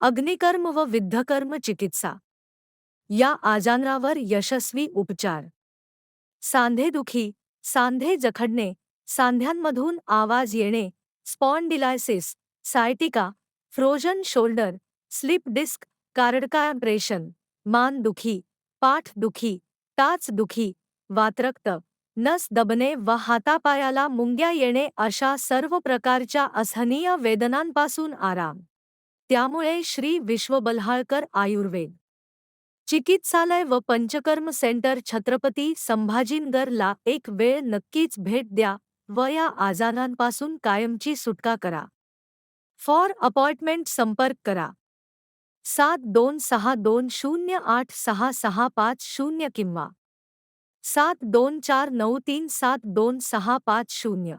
अग्निकर्म व विद्धकर्म चिकित्सा. या आजारावर यशस्वी उपचार. सांधेदुखी सांधे जखडणे, सांध्यांमधून आवाज़ येणे, spondylosis, sciatica, frozen shoulder, slip disc कार्डकायब्रेशन मान दुखी, पाठ दुखी, टाच दुखी, वात्रक्त, नस दबणे व हातापायाला मुंग्या येणे अशा सर्व प्रकारच्या असहनीय वेदनांपासून आराम. त्यामुळे श्री विश्वबल्हाळकर आयुर्वेद. चिकित्सालय व पंचकर्म सेंटर छत्रपती संभाजीनगरला एक वेळ नक्कीच भेट द्या व या आजारांपासून कायमची सुटका करा. फॉर अपॉइंटमेंट संपर्क करा. सात दोन सहा दोन शून्य आठ सहा सहा पाच शून्य किंवा सात दोन चार नऊ तीन सात दोन सहा पाच शून्य.